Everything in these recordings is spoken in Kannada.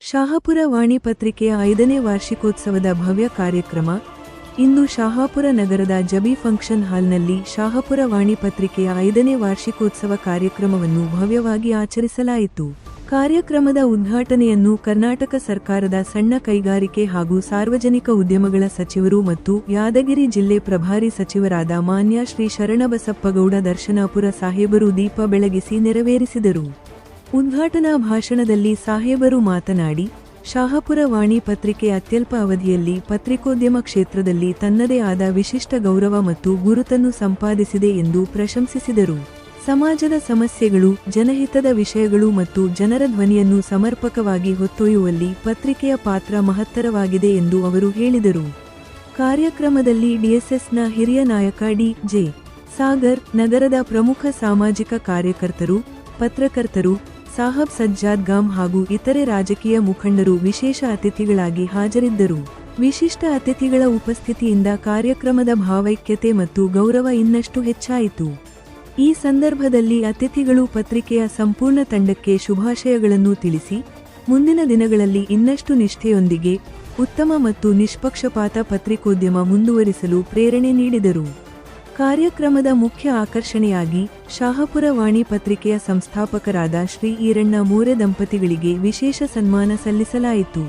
ಶಾಹಪುರ ವಾಣಿ ಪತ್ರಿಕೆಯ ಐದನೇ ವಾರ್ಷಿಕೋತ್ಸವದ ಭವ್ಯ ಕಾರ್ಯಕ್ರಮ. ಇಂದು ಶಾಹಾಪುರ ನಗರದ ಜಬಿ ಫಂಕ್ಷನ್ ಹಾಲ್ನಲ್ಲಿ ಶಾಹಪುರ ವಾಣಿ ಪತ್ರಿಕೆಯ ಐದನೇ ವಾರ್ಷಿಕೋತ್ಸವ ಕಾರ್ಯಕ್ರಮವನ್ನು ಭವ್ಯವಾಗಿ ಆಚರಿಸಲಾಯಿತು. ಕಾರ್ಯಕ್ರಮದ ಉದ್ಘಾಟನೆಯನ್ನು ಕರ್ನಾಟಕ ಸರ್ಕಾರದ ಸಣ್ಣ ಕೈಗಾರಿಕೆ ಹಾಗೂ ಸಾರ್ವಜನಿಕ ಉದ್ಯಮಗಳ ಸಚಿವರು ಮತ್ತು ಯಾದಗಿರಿ ಜಿಲ್ಲೆ ಪ್ರಭಾರಿ ಸಚಿವರಾದ ಮಾನ್ಯ ಶ್ರೀ ಶರಣಬಸಪ್ಪಗೌಡ ದರ್ಶನಾಪುರ ಸಾಹೇಬರು ದೀಪ ಬೆಳಗಿಸಿ ನೆರವೇರಿಸಿದರು. ಉದ್ಘಾಟನಾ ಭಾಷಣದಲ್ಲಿ ಸಾಹೇಬರು ಮಾತನಾಡಿ, ಶಾಹಪುರ ವಾಣಿ ಪತ್ರಿಕೆ ಅತ್ಯಲ್ಪ ಅವಧಿಯಲ್ಲಿ ಪತ್ರಿಕೋದ್ಯಮ ಕ್ಷೇತ್ರದಲ್ಲಿ ತನ್ನದೇ ಆದ ವಿಶಿಷ್ಟ ಗೌರವ ಮತ್ತು ಗುರುತನ್ನು ಸಂಪಾದಿಸಿದೆ ಎಂದು ಪ್ರಶಂಸಿಸಿದರು. ಸಮಾಜದ ಸಮಸ್ಯೆಗಳು, ಜನಹಿತದ ವಿಷಯಗಳು ಮತ್ತು ಜನರ ಧ್ವನಿಯನ್ನು ಸಮರ್ಪಕವಾಗಿ ಹೊತ್ತೊಯ್ಯುವಲ್ಲಿ ಪತ್ರಿಕೆಯ ಪಾತ್ರ ಮಹತ್ತರವಾಗಿದೆ ಎಂದು ಅವರು ಹೇಳಿದರು. ಕಾರ್ಯಕ್ರಮದಲ್ಲಿ ಡಿಎಸ್ಎಸ್ನ ಹಿರಿಯ ನಾಯಕ ಡಿ. ಜೆ. ಸಾಗರ್, ನಗರದ ಪ್ರಮುಖ ಸಾಮಾಜಿಕ ಕಾರ್ಯಕರ್ತರು, ಪತ್ರಕರ್ತರು ಸಾಹಬ್ ಸಜ್ಜಾದ್ ಗಾಮ್ ಹಾಗೂ ಇತರೆ ರಾಜಕೀಯ ಮುಖಂಡರು ವಿಶೇಷ ಅತಿಥಿಗಳಾಗಿ ಹಾಜರಿದ್ದರು. ವಿಶಿಷ್ಟ ಅತಿಥಿಗಳ ಉಪಸ್ಥಿತಿಯಿಂದ ಕಾರ್ಯಕ್ರಮದ ಭಾವೈಕ್ಯತೆ ಮತ್ತು ಗೌರವ ಇನ್ನಷ್ಟು ಹೆಚ್ಚಾಯಿತು. ಈ ಸಂದರ್ಭದಲ್ಲಿ ಅತಿಥಿಗಳು ಪತ್ರಿಕೆಯ ಸಂಪೂರ್ಣ ತಂಡಕ್ಕೆ ಶುಭಾಶಯಗಳನ್ನು ತಿಳಿಸಿ, ಮುಂದಿನ ದಿನಗಳಲ್ಲಿ ಇನ್ನಷ್ಟು ನಿಷ್ಠೆಯೊಂದಿಗೆ ಉತ್ತಮ ಮತ್ತು ನಿಷ್ಪಕ್ಷಪಾತ ಪತ್ರಿಕೋದ್ಯಮ ಮುಂದುವರಿಸಲು ಪ್ರೇರಣೆ ನೀಡಿದರು. ಕಾರ್ಯಕ್ರಮದ ಮುಖ್ಯ ಆಕರ್ಷಣೆಯಾಗಿ ಶಾಹಪುರ ವಾಣಿ ಪತ್ರಿಕೆಯ ಸಂಸ್ಥಾಪಕರಾದ ಶ್ರೀ ಈರಣ್ಣ ಮೂರೆ ದಂಪತಿಗಳಿಗೆ ವಿಶೇಷ ಸನ್ಮಾನ ಸಲ್ಲಿಸಲಾಯಿತು.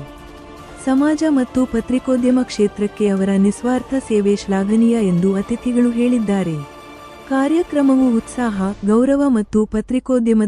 ಸಮಾಜ ಮತ್ತು ಪತ್ರಿಕೋದ್ಯಮ ಕ್ಷೇತ್ರಕ್ಕೆ ಅವರ ನಿಸ್ವಾರ್ಥ ಸೇವೆ ಶ್ಲಾಘನೀಯ ಎಂದು ಅತಿಥಿಗಳು ಹೇಳಿದ್ದಾರೆ. ಕಾರ್ಯಕ್ರಮವು ಉತ್ಸಾಹ, ಗೌರವ ಮತ್ತು ಪತ್ರಿಕೋದ್ಯಮದ